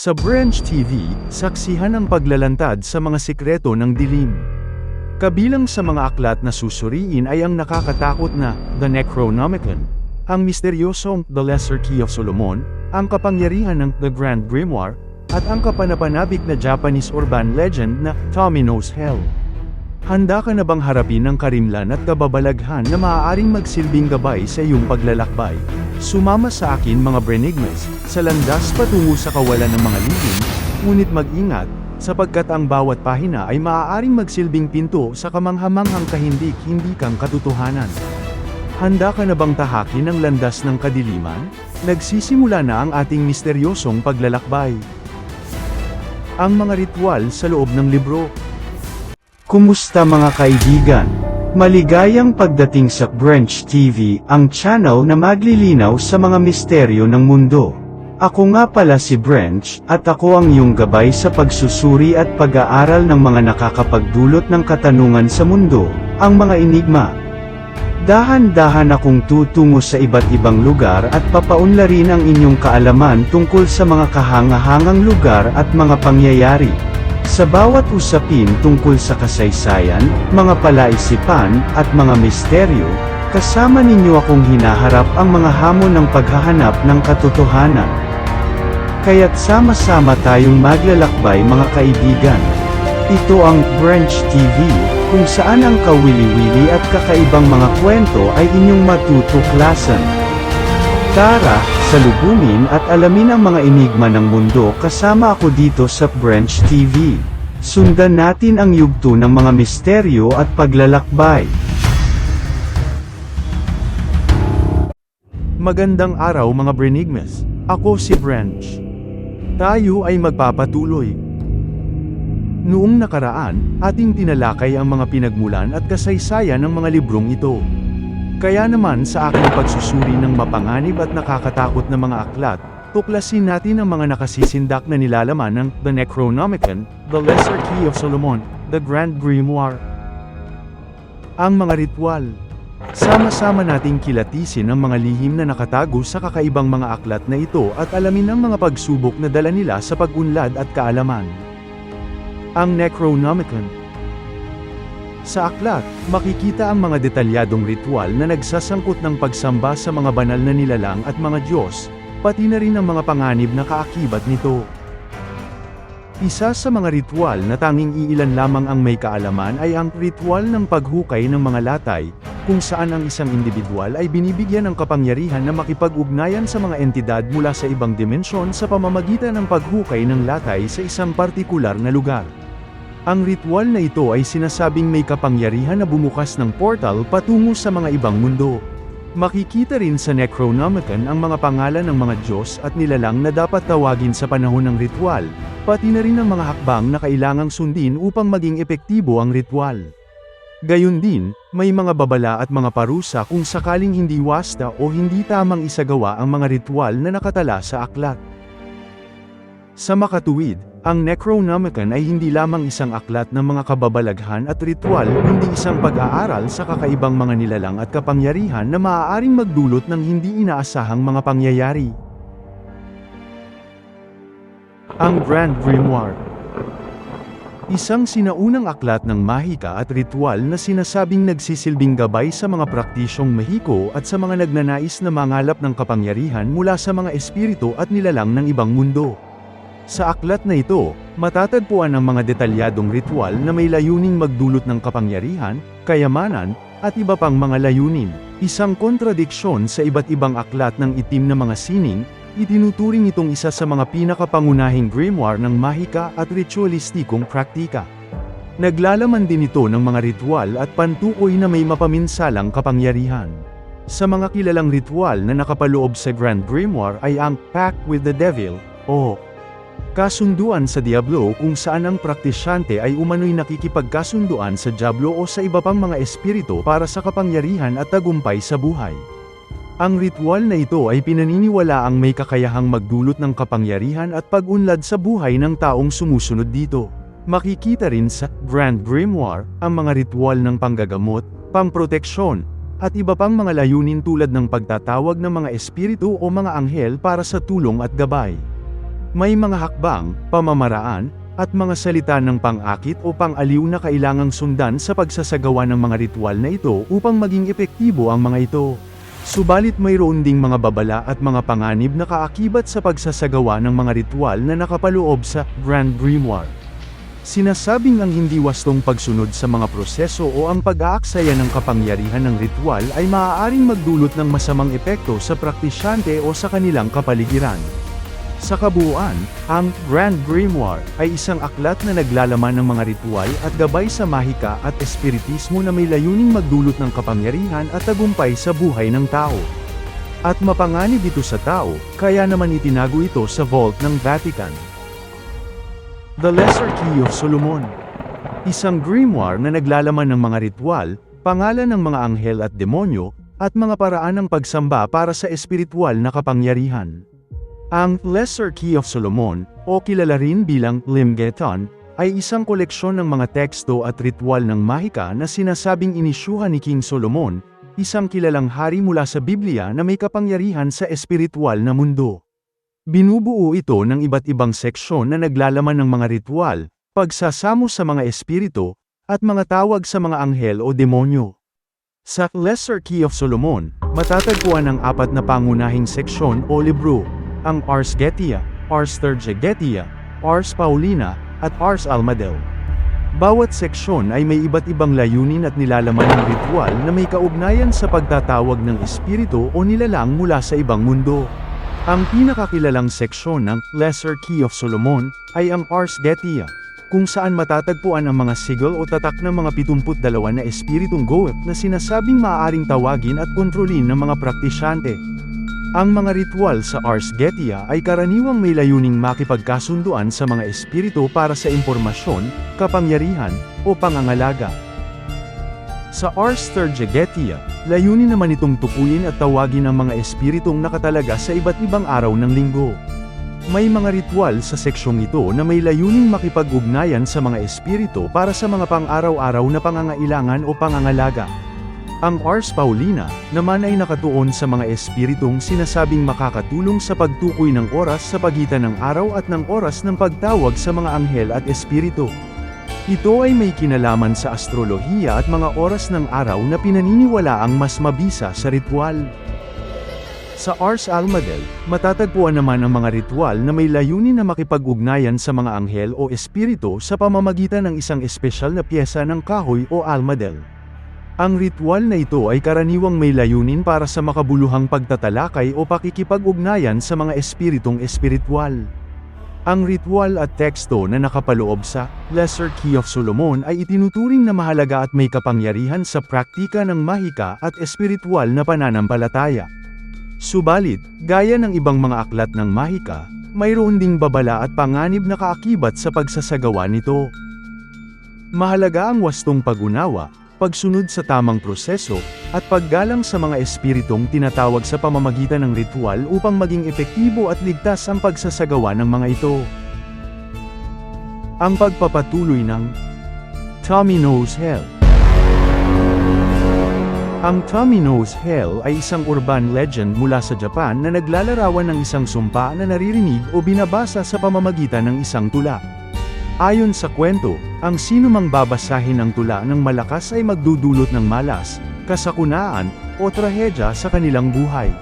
Sa Branch TV, saksihan ang paglalantad sa mga sikreto ng dilim. Kabilang sa mga aklat na susuriin ay ang nakakatakot na The Necronomicon, ang misteryosong The Lesser Key of Solomon, ang kapangyarihan ng The Grand Grimoire, at ang kapanapanabik na Japanese urban legend na Tommy Knows Hell. Handa ka na bang harapin ang karimlan at kababalaghan na maaaring magsilbing gabay sa iyong paglalakbay? Sumama sa akin mga Brenigmas, sa landas patungo sa kawalan ng mga lihim, ngunit mag-ingat, sapagkat ang bawat pahina ay maaaring magsilbing pinto sa kamanghamanghang kahindik-hindi kang katotohanan. Handa ka na bang tahakin ang landas ng kadiliman? Nagsisimula na ang ating misteryosong paglalakbay. Ang mga ritual sa loob ng libro, Kumusta mga kaibigan? Maligayang pagdating sa Branch TV, ang channel na maglilinaw sa mga misteryo ng mundo. Ako nga pala si Branch, at ako ang iyong gabay sa pagsusuri at pag-aaral ng mga nakakapagdulot ng katanungan sa mundo, ang mga enigma. Dahan-dahan akong tutungo sa iba't ibang lugar at papaunlarin ang inyong kaalaman tungkol sa mga kahangahangang lugar at mga pangyayari. Sa bawat usapin tungkol sa kasaysayan, mga palaisipan, at mga misteryo, kasama ninyo akong hinaharap ang mga hamon ng paghahanap ng katotohanan. Kaya't sama-sama tayong maglalakbay mga kaibigan. Ito ang Branch TV, kung saan ang kawili-wili at kakaibang mga kwento ay inyong matutuklasan. Tara, salubungin at alamin ang mga enigma ng mundo kasama ako dito sa Branch TV. Sundan natin ang yugto ng mga misteryo at paglalakbay. Magandang araw mga Brenigmas. Ako si Branch. Tayo ay magpapatuloy. Noong nakaraan, ating tinalakay ang mga pinagmulan at kasaysayan ng mga librong ito. Kaya naman sa aking pagsusuri ng mapanganib at nakakatakot na mga aklat, tuklasin natin ang mga nakasisindak na nilalaman ng The Necronomicon, The Lesser Key of Solomon, The Grand Grimoire. Ang mga ritual. Sama-sama nating kilatisin ang mga lihim na nakatago sa kakaibang mga aklat na ito at alamin ang mga pagsubok na dala nila sa pag-unlad at kaalaman. Ang Necronomicon sa aklat, makikita ang mga detalyadong ritual na nagsasangkot ng pagsamba sa mga banal na nilalang at mga Diyos, pati na rin ang mga panganib na kaakibat nito. Isa sa mga ritual na tanging iilan lamang ang may kaalaman ay ang ritual ng paghukay ng mga latay, kung saan ang isang individual ay binibigyan ng kapangyarihan na makipag-ugnayan sa mga entidad mula sa ibang dimensyon sa pamamagitan ng paghukay ng latay sa isang partikular na lugar. Ang ritual na ito ay sinasabing may kapangyarihan na bumukas ng portal patungo sa mga ibang mundo. Makikita rin sa Necronomicon ang mga pangalan ng mga Diyos at nilalang na dapat tawagin sa panahon ng ritual, pati na rin ang mga hakbang na kailangang sundin upang maging epektibo ang ritual. Gayun din, may mga babala at mga parusa kung sakaling hindi wasta o hindi tamang isagawa ang mga ritual na nakatala sa aklat. Sa makatuwid, ang Necronomicon ay hindi lamang isang aklat ng mga kababalaghan at ritual kundi isang pag-aaral sa kakaibang mga nilalang at kapangyarihan na maaaring magdulot ng hindi inaasahang mga pangyayari. Ang Grand Grimoire Isang sinaunang aklat ng mahika at ritual na sinasabing nagsisilbing gabay sa mga praktisyong Mehiko at sa mga nagnanais na mangalap ng kapangyarihan mula sa mga espiritu at nilalang ng ibang mundo. Sa aklat na ito, matatagpuan ang mga detalyadong ritual na may layuning magdulot ng kapangyarihan, kayamanan, at iba pang mga layunin. Isang kontradiksyon sa iba't ibang aklat ng itim na mga sining, itinuturing itong isa sa mga pinakapangunahing grimoire ng mahika at ritualistikong praktika. Naglalaman din ito ng mga ritual at pantukoy na may mapaminsalang kapangyarihan. Sa mga kilalang ritual na nakapaloob sa Grand Grimoire ay ang Pact with the Devil, o Kasunduan sa Diablo kung saan ang praktisyante ay umano'y nakikipagkasunduan sa Diablo o sa iba pang mga espiritu para sa kapangyarihan at tagumpay sa buhay. Ang ritual na ito ay pinaniniwala ang may kakayahang magdulot ng kapangyarihan at pag-unlad sa buhay ng taong sumusunod dito. Makikita rin sa Grand Grimoire ang mga ritual ng panggagamot, pamproteksyon, at iba pang mga layunin tulad ng pagtatawag ng mga espiritu o mga anghel para sa tulong at gabay. May mga hakbang, pamamaraan, at mga salita ng pang-akit o pang-aliw na kailangang sundan sa pagsasagawa ng mga ritual na ito upang maging epektibo ang mga ito. Subalit mayroon ding mga babala at mga panganib na kaakibat sa pagsasagawa ng mga ritual na nakapaloob sa Grand Grimoire. Sinasabing ang hindi wastong pagsunod sa mga proseso o ang pag-aaksaya ng kapangyarihan ng ritual ay maaaring magdulot ng masamang epekto sa praktisyante o sa kanilang kapaligiran. Sa kabuuan, ang Grand Grimoire ay isang aklat na naglalaman ng mga ritual at gabay sa mahika at espiritismo na may layuning magdulot ng kapangyarihan at tagumpay sa buhay ng tao. At mapanganib ito sa tao, kaya naman itinago ito sa vault ng Vatican. The Lesser Key of Solomon Isang grimoire na naglalaman ng mga ritual, pangalan ng mga anghel at demonyo, at mga paraan ng pagsamba para sa espiritual na kapangyarihan. Ang Lesser Key of Solomon, o kilala rin bilang Limgeton, ay isang koleksyon ng mga teksto at ritual ng mahika na sinasabing inisyuhan ni King Solomon, isang kilalang hari mula sa Biblia na may kapangyarihan sa espiritual na mundo. Binubuo ito ng iba't ibang seksyon na naglalaman ng mga ritual, pagsasamo sa mga espiritu, at mga tawag sa mga anghel o demonyo. Sa Lesser Key of Solomon, matatagpuan ang apat na pangunahing seksyon o libro, ang Ars Getia, Ars Tergegetia, Ars Paulina, at Ars Almadel. Bawat seksyon ay may iba't ibang layunin at nilalaman ng ritual na may kaugnayan sa pagtatawag ng espiritu o nilalang mula sa ibang mundo. Ang pinakakilalang seksyon ng Lesser Key of Solomon ay ang Ars Getia, kung saan matatagpuan ang mga sigil o tatak ng mga 72 na espiritong Goeth na sinasabing maaaring tawagin at kontrolin ng mga praktisyante. Ang mga ritual sa Ars Getia ay karaniwang may layuning makipagkasunduan sa mga espiritu para sa impormasyon, kapangyarihan, o pangangalaga. Sa Ars Tergegetia, layunin naman itong tukuyin at tawagin ang mga espiritong nakatalaga sa iba't ibang araw ng linggo. May mga ritual sa seksyong ito na may layuning makipag-ugnayan sa mga espiritu para sa mga pang-araw-araw na pangangailangan o pangangalaga. Ang Ars Paulina, naman ay nakatuon sa mga espiritong sinasabing makakatulong sa pagtukoy ng oras sa pagitan ng araw at ng oras ng pagtawag sa mga anghel at espiritu. Ito ay may kinalaman sa astrolohiya at mga oras ng araw na pinaniniwala ang mas mabisa sa ritual. Sa Ars Almadel, matatagpuan naman ang mga ritual na may layunin na makipag-ugnayan sa mga anghel o espiritu sa pamamagitan ng isang espesyal na pyesa ng kahoy o almadel. Ang ritual na ito ay karaniwang may layunin para sa makabuluhang pagtatalakay o pakikipag-ugnayan sa mga espiritong espiritual. Ang ritual at teksto na nakapaloob sa Lesser Key of Solomon ay itinuturing na mahalaga at may kapangyarihan sa praktika ng mahika at espiritual na pananampalataya. Subalit, gaya ng ibang mga aklat ng mahika, mayroon ding babala at panganib na kaakibat sa pagsasagawa nito. Mahalaga ang wastong pag-unawa, pagsunod sa tamang proseso, at paggalang sa mga espiritong tinatawag sa pamamagitan ng ritual upang maging epektibo at ligtas ang pagsasagawa ng mga ito. Ang pagpapatuloy ng Tommy Knows Hell Ang Tommy Knows Hell ay isang urban legend mula sa Japan na naglalarawan ng isang sumpa na naririnig o binabasa sa pamamagitan ng isang tula. Ayon sa kwento, ang sinumang babasahin ng tula ng malakas ay magdudulot ng malas, kasakunaan, o trahedya sa kanilang buhay.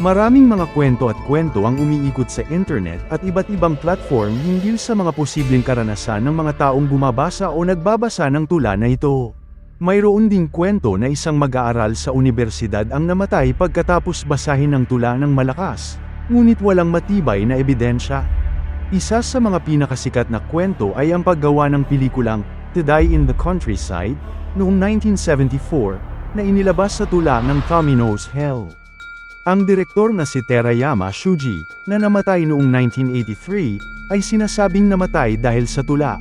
Maraming mga kwento at kwento ang umiikot sa internet at iba't ibang platform hinggil sa mga posibleng karanasan ng mga taong bumabasa o nagbabasa ng tula na ito. Mayroon ding kwento na isang mag-aaral sa universidad ang namatay pagkatapos basahin ng tula ng malakas, ngunit walang matibay na ebidensya. Isa sa mga pinakasikat na kwento ay ang paggawa ng pelikulang To Die in the Countryside noong 1974 na inilabas sa tula ng Knows Hell. Ang direktor na si Terayama Shuji, na namatay noong 1983, ay sinasabing namatay dahil sa tula.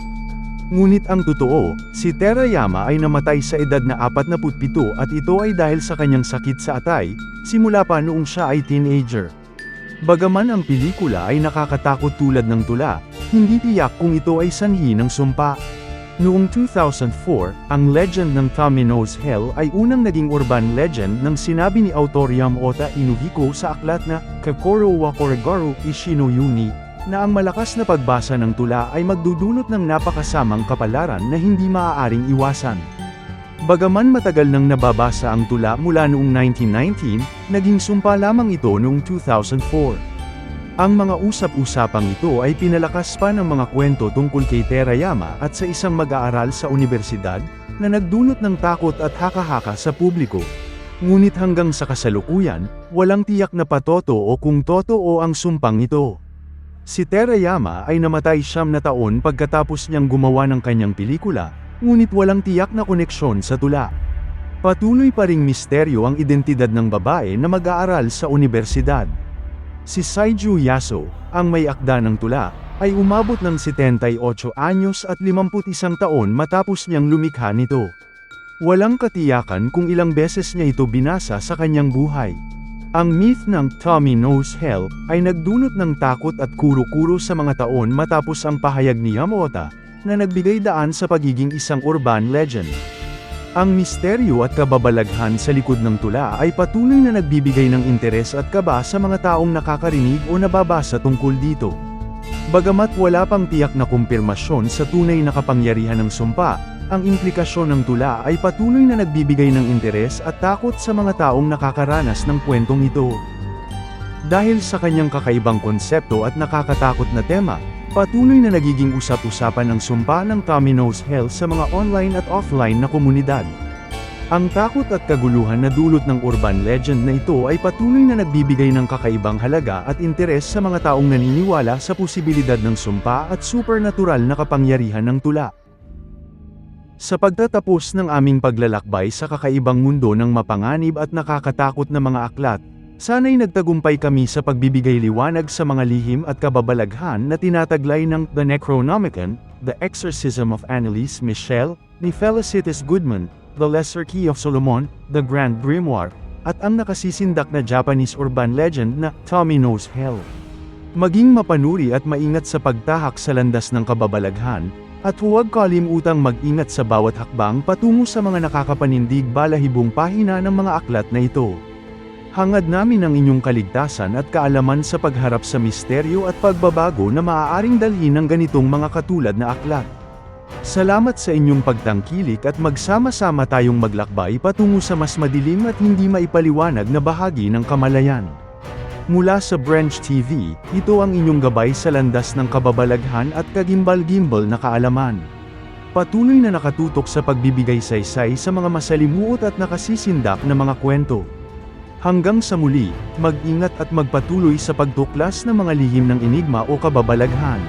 Ngunit ang totoo, si Terayama ay namatay sa edad na 47 at ito ay dahil sa kanyang sakit sa atay, simula pa noong siya ay teenager. Bagaman ang pelikula ay nakakatakot tulad ng tula, hindi tiyak kung ito ay sanhi ng sumpa. Noong 2004, ang legend ng Tommy Knows Hell ay unang naging urban legend nang sinabi ni autor Yamota Inuhiko sa aklat na Kakoro wa Koregaru Ishino Yuni, na ang malakas na pagbasa ng tula ay magdudulot ng napakasamang kapalaran na hindi maaaring iwasan. Bagaman matagal nang nababasa ang tula mula noong 1919, naging sumpa lamang ito noong 2004. Ang mga usap-usapang ito ay pinalakas pa ng mga kwento tungkol kay Terayama at sa isang mag-aaral sa universidad, na nagdulot ng takot at haka-haka sa publiko. Ngunit hanggang sa kasalukuyan, walang tiyak na patoto o kung totoo ang sumpang ito. Si Terayama ay namatay siyam na taon pagkatapos niyang gumawa ng kanyang pelikula, ngunit walang tiyak na koneksyon sa tula. Patuloy pa ring misteryo ang identidad ng babae na mag-aaral sa universidad. Si Saiju Yaso, ang may akda ng tula, ay umabot ng 78 anyos at 51 taon matapos niyang lumikha nito. Walang katiyakan kung ilang beses niya ito binasa sa kanyang buhay. Ang myth ng Tommy Knows Hell ay nagdulot ng takot at kuro-kuro sa mga taon matapos ang pahayag ni Yamota, na nagbigay daan sa pagiging isang urban legend. Ang misteryo at kababalaghan sa likod ng tula ay patuloy na nagbibigay ng interes at kaba sa mga taong nakakarinig o nababasa tungkol dito. Bagamat wala pang tiyak na kumpirmasyon sa tunay na kapangyarihan ng sumpa, ang implikasyon ng tula ay patuloy na nagbibigay ng interes at takot sa mga taong nakakaranas ng kwentong ito. Dahil sa kanyang kakaibang konsepto at nakakatakot na tema, Patuloy na nagiging usap-usapan ang sumpa ng Knows Hell sa mga online at offline na komunidad. Ang takot at kaguluhan na dulot ng urban legend na ito ay patuloy na nagbibigay ng kakaibang halaga at interes sa mga taong naniniwala sa posibilidad ng sumpa at supernatural na kapangyarihan ng tula. Sa pagtatapos ng aming paglalakbay sa kakaibang mundo ng mapanganib at nakakatakot na mga aklat, Sana'y nagtagumpay kami sa pagbibigay liwanag sa mga lihim at kababalaghan na tinataglay ng The Necronomicon, The Exorcism of Annalise Michel, ni Felicitas Goodman, The Lesser Key of Solomon, The Grand Grimoire, at ang nakasisindak na Japanese urban legend na Tommy Knows Hell. Maging mapanuri at maingat sa pagtahak sa landas ng kababalaghan, at huwag kalimutang mag-ingat sa bawat hakbang patungo sa mga nakakapanindig balahibong pahina ng mga aklat na ito. Hangad namin ang inyong kaligtasan at kaalaman sa pagharap sa misteryo at pagbabago na maaaring dalhin ng ganitong mga katulad na aklat. Salamat sa inyong pagtangkilik at magsama-sama tayong maglakbay patungo sa mas madilim at hindi maipaliwanag na bahagi ng kamalayan. Mula sa Branch TV, ito ang inyong gabay sa landas ng kababalaghan at kagimbal-gimbal na kaalaman. Patuloy na nakatutok sa pagbibigay saysay sa mga masalimuot at nakasisindak na mga kwento. Hanggang sa muli, mag-ingat at magpatuloy sa pagtuklas ng mga lihim ng enigma o kababalaghan.